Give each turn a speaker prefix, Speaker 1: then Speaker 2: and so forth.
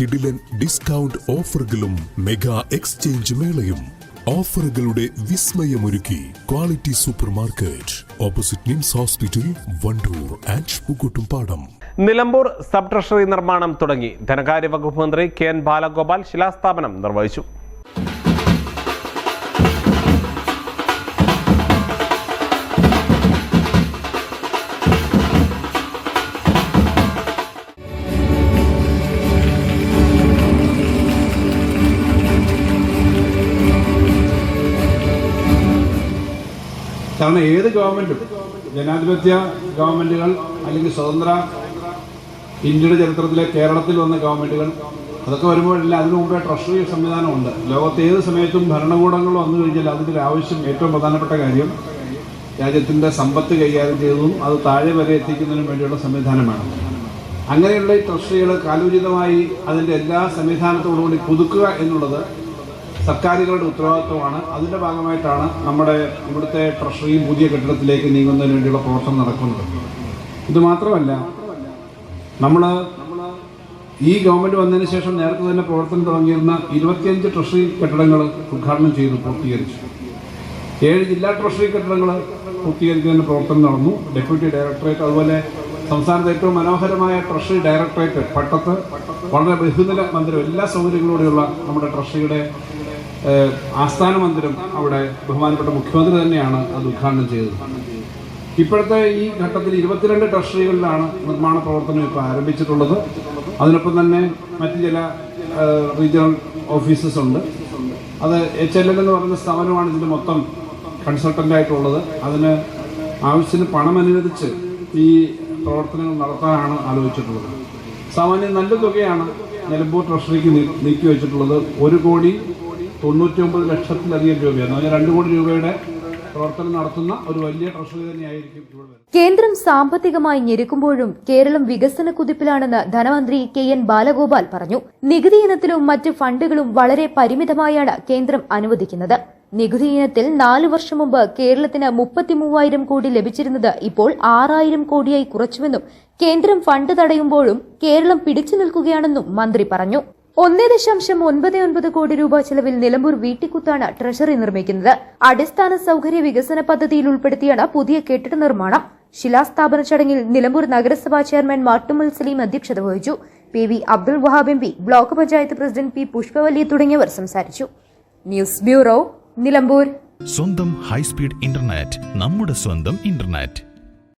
Speaker 1: കിടിലൻ ഡിസ്കൗണ്ട് ഓഫറുകളും mega exchange മേളയും. ഓഫറുകളുടെ വിസ്മയമൊരുക്കി quality super market opposite NIMS hospital Wandoor and Pookkottumpadam
Speaker 2: Nilambur sub treasury നിർമ്മാണം തുടങ്ങി. ധനകാര്യ വകുപ്പ് മന്ത്രി കെ എൻ ബാലഗോപാൽ ശിലാസ്ഥാപനം നിർവഹിച്ചു.
Speaker 3: കാരണം ഏത് ഗവൺമെന്റും ജനാധിപത്യ ഗവൺമെന്റുകൾ അല്ലെങ്കിൽ സ്വതന്ത്ര ഇന്ത്യയുടെ ചരിത്രത്തിലെ കേരളത്തിൽ വന്ന ഗവൺമെന്റുകൾ അതൊക്കെ വരുമ്പോഴല്ല അതിനു മുമ്പേ ട്രഷറി സംവിധാനമുണ്ട്. ലോകത്ത് ഏത് സമയത്തും ഭരണകൂടങ്ങൾ വന്നു കഴിഞ്ഞാൽ അതിന്റെ ഒരു ആവശ്യം ഏറ്റവും പ്രധാനപ്പെട്ട കാര്യം രാജ്യത്തിന്റെ സമ്പത്ത് കൈകാര്യം ചെയ്തതും അത് താഴെ വരെ എത്തിക്കുന്നതിനും വേണ്ടിയുള്ള സംവിധാനമാണ്. അങ്ങനെയുള്ള ഈ ട്രഷറികൾ കാലോചിതമായി അതിന്റെ എല്ലാ സംവിധാനത്തോടുകൂടി പുതുക്കുക എന്നുള്ളത് സർക്കാരുകളുടെ ഉത്തരവാദിത്വമാണ്. അതിന്റെ ഭാഗമായിട്ടാണ് നമ്മുടെ ഇവിടുത്തെ ട്രഷറി പുതിയ കെട്ടിടത്തിലേക്ക് നീങ്ങുന്നതിന് വേണ്ടിയുള്ള പ്രവർത്തനം നടക്കുന്നത്. ഇത് മാത്രമല്ല നമ്മൾ ഈ ഗവൺമെന്റ് വന്നതിന് ശേഷം നേരത്തെ തന്നെ പ്രവർത്തനം തുടങ്ങിയിരുന്ന ഇരുപത്തിയഞ്ച് ട്രഷറി കെട്ടിടങ്ങൾ ഉദ്ഘാടനം ചെയ്തു പൂർത്തീകരിച്ചു. ഏഴ് ജില്ലാ ട്രഷറി കെട്ടിടങ്ങൾ പൂർത്തീകരിക്കുന്നതിന് പ്രവർത്തനം നടന്നു. ഡെപ്യൂട്ടി ഡയറക്ടറേറ്റ് അതുപോലെ സംസ്ഥാനത്തെ ഏറ്റവും മനോഹരമായ ട്രഷറി ഡയറക്ടറേറ്റ് പട്ടത്ത്. വളരെ ബഹുനില മന്ദിരം എല്ലാ സൗകര്യങ്ങളോടെയുള്ള നമ്മുടെ ട്രഷറിയുടെ ആസ്ഥാന മന്ദിരം അവിടെ ബഹുമാനപ്പെട്ട മുഖ്യമന്ത്രി തന്നെയാണ് അത് ഉദ്ഘാടനം ചെയ്തത്. ഇപ്പോഴത്തെ ഈ ഘട്ടത്തിൽ ഇരുപത്തിരണ്ട് ട്രഷറികളിലാണ് നിർമ്മാണ പ്രവർത്തനം ഇപ്പോൾ ആരംഭിച്ചിട്ടുള്ളത്. അതിനൊപ്പം തന്നെ മറ്റ് ചില റീജിയണൽ ഓഫീസസ് ഉണ്ട്. അത് എച്ച് എൽ എൽ എന്ന് പറയുന്ന സ്ഥാപനമാണ് ഇതിന്റെ മൊത്തം കൺസൾട്ടന്റ് ആയിട്ടുള്ളത് അതിന് ആവശ്യത്തിന് പണം അനുവദിച്ച് ഈ പ്രവർത്തനങ്ങൾ നടത്താനാണ് ആലോചിച്ചിട്ടുള്ളത്. സാമാന്യം നല്ല തുകയാണ് നിലമ്പൂർ ട്രഷറിക്ക് നീക്കി വെച്ചിട്ടുള്ളത് ഒരു കോടി തൊണ്ണൂറ്റി ഒമ്പത് ലക്ഷത്തിലധികം രൂപയാണ് എന്ന് പറഞ്ഞാൽ കോടി രൂപയുടെ പ്രവർത്തനം നടത്തുന്ന ഒരു വലിയ ട്രഷറി തന്നെയായിരിക്കും
Speaker 4: കേന്ദ്രം സാമ്പത്തികമായി ഞെരുക്കുമ്പോഴും കേരളം വികസന കുതിപ്പിലാണെന്ന് ധനമന്ത്രി കെ എൻ ബാലഗോപാൽ പറഞ്ഞു. നികുതി ഇനത്തിലും മറ്റ് ഫണ്ടുകളും വളരെ പരിമിതമായാണ് കേന്ദ്രം അനുവദിക്കുന്നത്. നികുതി ഇനത്തിൽ നാലു വർഷം മുമ്പ് കേരളത്തിന് മുപ്പത്തിമൂവായിരം കോടി ലഭിച്ചിരുന്നത് ഇപ്പോൾ ആറായിരം കോടിയായി കുറച്ചുവെന്നും കേന്ദ്രം ഫണ്ട് തടയുമ്പോഴും കേരളം പിടിച്ചു നിൽക്കുകയാണെന്നും മന്ത്രി പറഞ്ഞു. ഒന്നേ ദശാംശം ഒൻപത് ഒൻപത് കോടി രൂപ ചെലവിൽ നിലമ്പൂർ വീട്ടിക്കുത്താണ് ട്രഷറി നിർമ്മിക്കുന്നത്. അടിസ്ഥാന സൗകര്യ വികസന പദ്ധതിയിൽ ഉൾപ്പെടുത്തിയാണ് പുതിയ കെട്ടിട നിർമ്മാണം. ശിലാസ്ഥാപന ചടങ്ങിൽ നിലമ്പൂർ നഗരസഭാ ചെയർമാൻ മാട്ടുമൽ സലീം അധ്യക്ഷത വഹിച്ചു. P V Abdul Wahab M P block panchayat president P Pushpavalli തുടങ്ങിയവർ സംസാരിച്ചു. News bureau Nilambur.
Speaker 5: സ്വന്തം ഹൈസ്പീഡ് ഇന്റർനെറ്റ് നമ്മുടെ സ്വന്തം ഇന്റർനെറ്റ്.